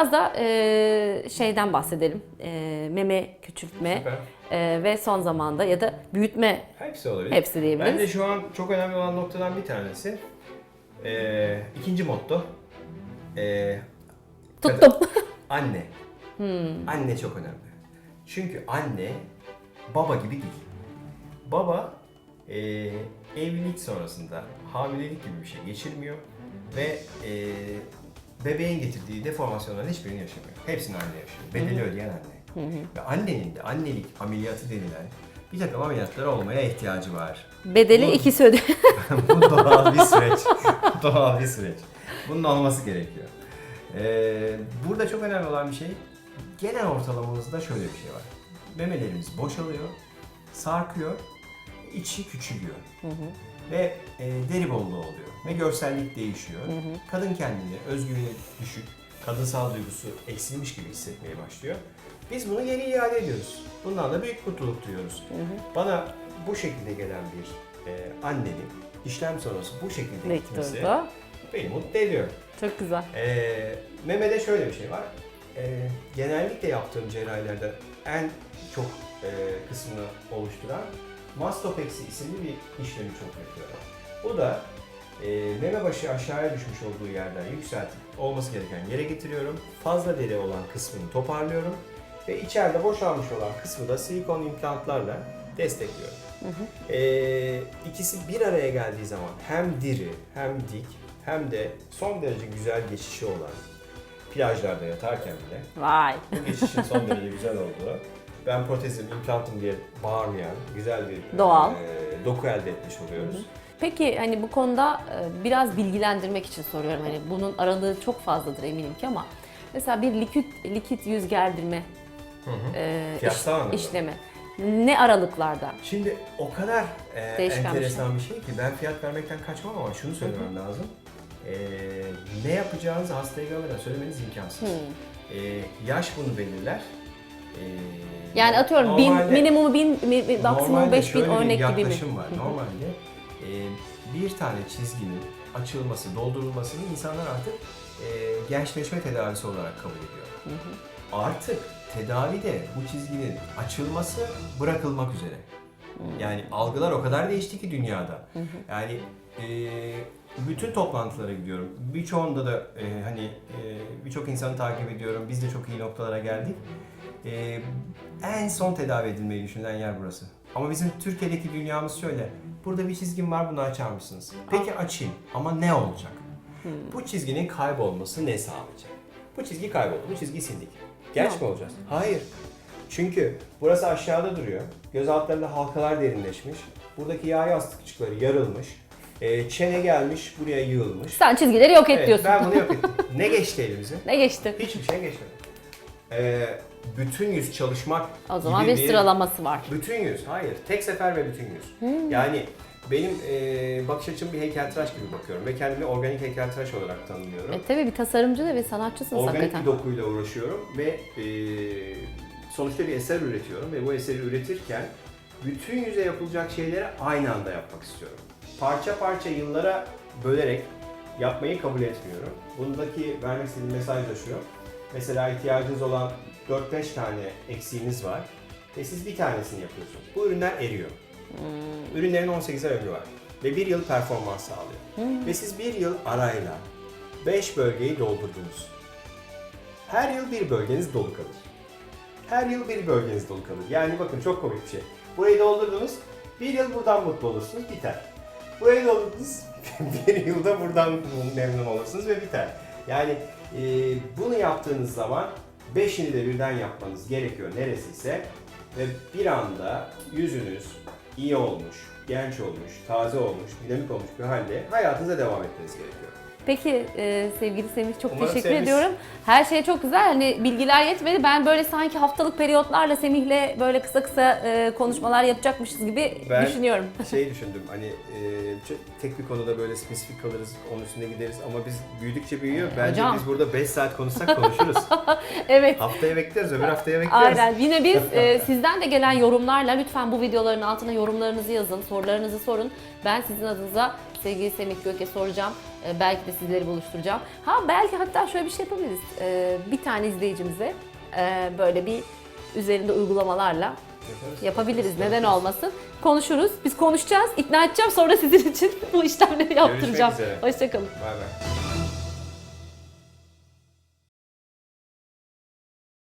biraz da e, şeyden bahsedelim. E, meme küçültme Süper. e, ve son zamanda ya da büyütme Hepsi olabilir. hepsi diyebiliriz. Bence şu an çok önemli olan noktadan bir tanesi. Ee, ikinci motto. Ee, Tuttum. Anne. Anne çok önemli. Çünkü anne baba gibi değil. Baba e, evlilik sonrasında hamilelik gibi bir şey geçirmiyor ve e, bebeğin getirdiği deformasyonların hiçbirini yaşamıyor. Hepsini anne yaşıyor. Bedeli ödeyen anne. Ve annenin de annelik ameliyatı denilen bir takım ameliyatlar olmaya ihtiyacı var. Bedeli Bu- ikisi ödüyor. Bu doğal bir süreç. doğal bir süreç. Bunun olması gerekiyor. Ee, burada çok önemli olan bir şey, genel ortalamamızda şöyle bir şey var. Memelerimiz boşalıyor, sarkıyor, içi küçülüyor. Ve e, deri bolluğu oluyor. Ve görsellik değişiyor. Kadın kendini, özgüveni düşük, kadınsal duygusu eksilmiş gibi hissetmeye başlıyor. Biz bunu geri iade ediyoruz. Bundan da büyük mutluluk duyuyoruz. Bana bu şekilde gelen bir e, annenin işlem sonrası bu şekilde gitmesi Victor'da. beni mutlu ediyor. Çok güzel. E, memede şöyle bir şey var. E, genellikle yaptığım cerrahilerden en çok e, kısmını oluşturan mastopeksi isimli bir işlemi çok yapıyorum. Bu da e, meme başı aşağıya düşmüş olduğu yerden yükseltip olması gereken yere getiriyorum. Fazla deri olan kısmını toparlıyorum ve içeride boşalmış olan kısmı da silikon implantlarla destekliyorum. E, ikisi bir araya geldiği zaman hem diri hem dik hem de son derece güzel geçişi olan plajlarda yatarken bile Vay. bu geçişin son derece güzel olduğu, ben protezim, implantım diye bağırmayan güzel bir Doğal. e, doku elde etmiş oluyoruz. Peki hani bu konuda e, biraz bilgilendirmek için soruyorum. Hani bunun aralığı çok fazladır eminim ki ama mesela bir likit likit yüz gerdirme Hı hı. e, Fiyatsal anlamda. işlemi ne aralıklarda? Şimdi o kadar e, Değişken bir enteresan bir şey ki ben fiyat vermekten kaçmam ama şunu söylemem lazım. E, ne yapacağınızı hastaya görmeden söylemeniz imkansız. E, yaş bunu belirler. E, Yani atıyorum bin, normalde- minimumu bin, mi- mi- maksimum Normalde 5000 şöyle bir örnek gibi mi? yaklaşım var. Normalde e, bir tane çizginin açılması, doldurulmasını insanlar artık e, gençleşme tedavisi olarak kabul ediyor. Artık tedavide bu çizginin açılması bırakılmak üzere. Yani algılar o kadar değişti ki dünyada. Yani e, bütün toplantılara gidiyorum. Birçoğunda da e, hani e, birçok insanı takip ediyorum. Biz de çok iyi noktalara geldik. E, en son tedavi edilmeyi düşünülen yer burası. Ama bizim Türkiye'deki dünyamız şöyle. Burada bir çizgim var bunu açar mısınız? Peki açayım ama ne olacak? Bu çizginin kaybolması ne sağlayacak? Bu çizgi kayboldu. Bu çizgiyi sildik. Genç mi olacağız? Hayır. Çünkü burası aşağıda duruyor. Göz altlarında halkalar derinleşmiş. Buradaki yağ yastıkçıkları yarılmış. Ee, çene gelmiş, buraya yığılmış. Sen çizgileri yok et Evet, diyorsun. ben bunu yok ettim. Ne geçti elimize? ne geçti? Hiçbir şey geçmedi. Ee, bütün yüz çalışmak O zaman gibi bir sıralaması var. Bütün yüz, hayır. Tek sefer ve bütün yüz. Hmm. Yani benim e, bakış açım bir heykeltıraş gibi bakıyorum ve kendimi organik heykeltıraş olarak tanımlıyorum. E tabii bir tasarımcı da ve sanatçısınız Organik hakikaten. bir dokuyla uğraşıyorum ve e, sonuçta bir eser üretiyorum ve bu eseri üretirken bütün yüze yapılacak şeyleri aynı anda yapmak istiyorum. Parça parça yıllara bölerek yapmayı kabul etmiyorum. Bundaki vermek istediğim mesaj da şu. Mesela ihtiyacınız olan 4-5 tane eksiğiniz var ve siz bir tanesini yapıyorsunuz. Bu ürünler eriyor. Ürünlerin 18 ay ömrü var ve bir yıl performans sağlıyor. Ve siz bir yıl arayla 5 bölgeyi doldurdunuz. Her yıl bir bölgeniz dolu kalır. Her yıl bir bölgeniz dolu kalır. Yani bakın çok komik bir şey. Burayı doldurdunuz, bir yıl buradan mutlu olursunuz, biter. Burayı doldurdunuz, bir yılda buradan memnun olursunuz ve biter. Yani e, bunu yaptığınız zaman beşini de birden yapmanız gerekiyor neresiyse ve bir anda yüzünüz iyi olmuş, genç olmuş, taze olmuş, dinamik olmuş bir halde hayatınıza devam etmeniz gerekiyor. Peki e, sevgili Semih çok Umarım teşekkür Semih- ediyorum. Her şey çok güzel. Hani bilgiler yetmedi. Ben böyle sanki haftalık periyotlarla Semih'le böyle kısa kısa e, konuşmalar yapacakmışız gibi Ben- düşünüyorum. şey düşündüm hani e, ç- tek bir konuda böyle spesifik kalırız, onun üstüne gideriz ama biz büyüdükçe büyüyor. Bence Hocam. biz burada 5 saat konuşsak konuşuruz. evet. Haftaya bekleriz, öbür haftaya bekleriz. Aynen. Yine biz e, sizden de gelen yorumlarla lütfen bu videoların altına yorumlarınızı yazın, sorularınızı sorun. Ben sizin adınıza sevgili Semih Gök'e soracağım. E, belki de sizleri buluşturacağım. Ha belki hatta şöyle bir şey yapabiliriz. E, bir tane izleyicimize e, böyle bir üzerinde uygulamalarla Yaparız. yapabiliriz. Neden olmasın? Konuşuruz. Biz konuşacağız, ikna edeceğim. Sonra sizin için bu işlemleri yaptıracağım. Hoşçakalın. Bay bay.